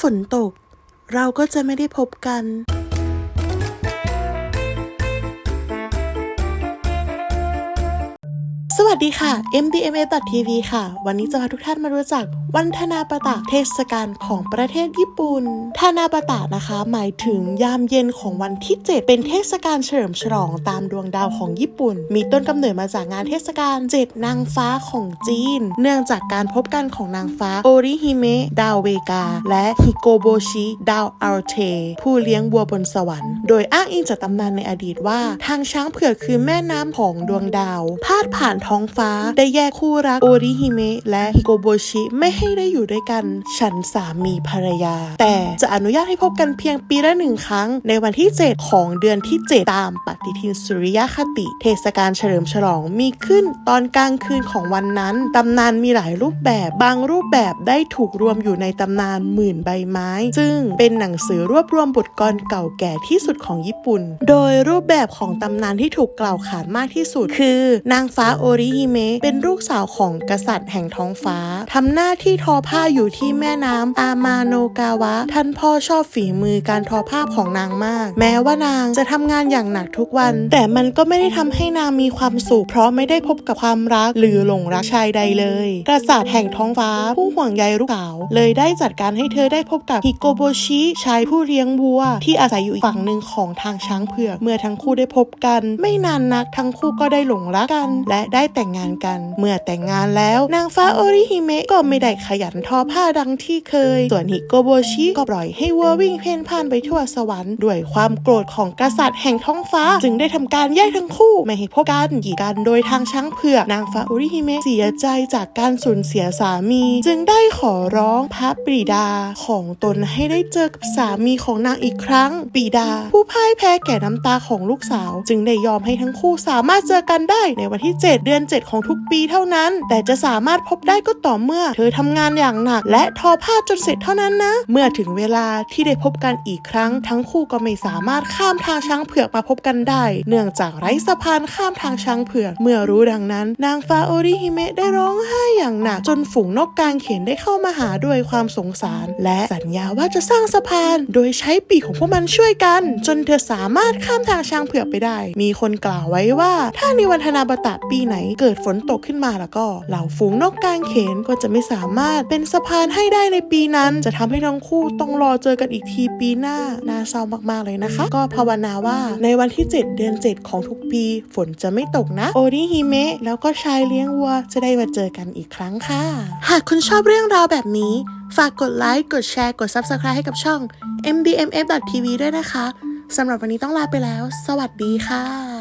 ฝนตก เราก็จะไม่ได้พบกัน สวัสดีค่ะ MDMA.tv ค่ะ วันนี้จะพาทุกท่านมารู้จักวันธนาปตะเทศกาลของประเทศญี่ปุ่น ธนาปตะนะคะ หมายถึงยามเย็นของวันที่ 7 เป็นเทศกาลเฉลิมฉลองตามดวงดาวของญี่ปุ่น มีต้นกำเนิดมาจากงานเทศกาลเจ็ดนางฟ้าของจีน เนื่องจากการพบกันของนางฟ้าโอริฮิเมะดาวเวกา และฮิโกโบชิดาวอัลเท ผู้เลี้ยงวัวบนสวรรค์ โดยอ้างอิงจากตำนานในอดีตว่า ทางช้างเผือกคือแม่น้ำของดวงดาว พาดผ่านท้องฟ้า ได้แยกคู่รักโอริฮิเมะและฮิโกโบชิไม่ให้ได้อยู่ด้วยกัน ฉันสามีภรรยา แต่จะอนุญาตให้พบกันเพียงปีละหนึ่งครั้ง ในวันที่ 7 ของเดือนที่ 7 ตามปฏิทินสุริยคติ เทศกาลเฉลิมฉลองมีขึ้นตอนกลางคืนของวันนั้น ตำนานมีหลายรูปแบบบางรูปแบบได้ถูกรวมอยู่ในตำนานหมื่นใบไม้ ซึ่งเป็นหนังสือรวบรวมบทกลอนเก่าแก่ที่สุดของญี่ปุ่น โดยรูปแบบของตำนานที่ถูกกล่าวขานมากที่สุด คือนางฟ้าโอริฮิเมะเป็นลูกสาวของกษัตริย์แห่งท้องฟ้า ทำหน้าที่ทอผ้าอยู่ที่แม่น้ำอามาโนกาวะ ท่านพ่อชอบฝีมือการทอผ้าของนางมาก แม้ว่านางจะทำงานอย่างหนักทุกวัน แต่มันก็ไม่ได้ทำให้นางมีความสุข เพราะไม่ได้พบกับความรักหรือหลงรักชายใดเลย กษัตริย์แห่งท้องฟ้าผู้ห่วงใยลูกสาว เลยได้จัดการให้เธอได้พบกับฮิโกโบชิชายผู้เลี้ยงวัว ที่อาศัยอยู่ฝั่งหนึ่งของทางช้างเผือก เมื่อทั้งคู่ได้พบกัน ไม่นานนักทั้งคู่ก็ได้หลงรักกัน และได้แต่งงานกัน เมื่อแต่งงานแล้ว นางฟ้าโอริฮิเมะก็ไม่ได้ขยันทอผ้าดังที่เคย ส่วนฮิโกโบชิก็ปล่อยให้วัววิ่งเพ่นพ่านไปทั่วสวรรค์ด้วยความโกรธของกษัตริย์แห่งท้องฟ้า จึงได้ทำการแยกทั้งคู่ไม่ให้พบกันหยีกันโดยทางช้างเผือกนางฟ้าโอริฮิเมะเสียใจจากการสูญเสียสามี จึงได้ขอร้องพระปรีดาของตนให้ได้เจอกับสามีของนางอีกครั้งปีดา ผู้พ่ายแพ้แก่น้ำตาของลูกสาว จึงได้ยอมให้ทั้งคู่สามารถเจอกันได้ในวันที่ 7 เดือนือน 7 ของทุกปีเท่านั้น แต่จะสามารถพบได้ก็ต่อเมื่อ เธอทำงานอย่างหนัก และทอผ้าจนเสร็จเท่านั้นนะ เมื่อถึงเวลาที่ได้พบกันอีกครั้ง ทั้งคู่ก็ไม่สามารถข้ามทางช้างเผือกมาพบกันได้ เนื่องจากไร้สะพานข้ามทางช้างเผือก เมื่อรู้ดังนั้น นางฟ้าโอริฮิเมะได้ร้องไห้อย่างหนัก จนฝูงนกกางเขนได้เข้ามาหาด้วยความสงสาร และสัญญาว่าจะสร้างสะพาน โดยใช้ปีกของพวกมันช่วยกัน จนเธอสามารถข้ามทางช้างเผือกไปได้ มีคนกล่าวไว้ว่า ถ้าในวันธนาบตะปีไหนเกิดฝนตกขึ้นมาแล้วก็ เหล่าฝูงนกกางเขนก็จะไม่สามารถเป็นสะพานให้ได้ในปีนั้น จะทำให้ทั้งคู่ต้องรอเจอกันอีกทีปีหน้าน่าเศร้ามากๆเลยนะคะ ก็ภาวนาว่าในวันที่ 7 เดือน 7 ของทุกปี ฝนจะไม่ตกนะ โอริฮิเมะแล้วก็ชายเลี้ยงวัวจะได้มาเจอกันอีกครั้งค่ะ หากคุณชอบเรื่องราวแบบนี้ ฝากกดไลค์ กดแชร์ กด Subscribe ให้กับช่อง mdmf.tv ด้วยนะคะสำหรับวันนี้ต้องลาไปแล้ว สวัสดีค่ะ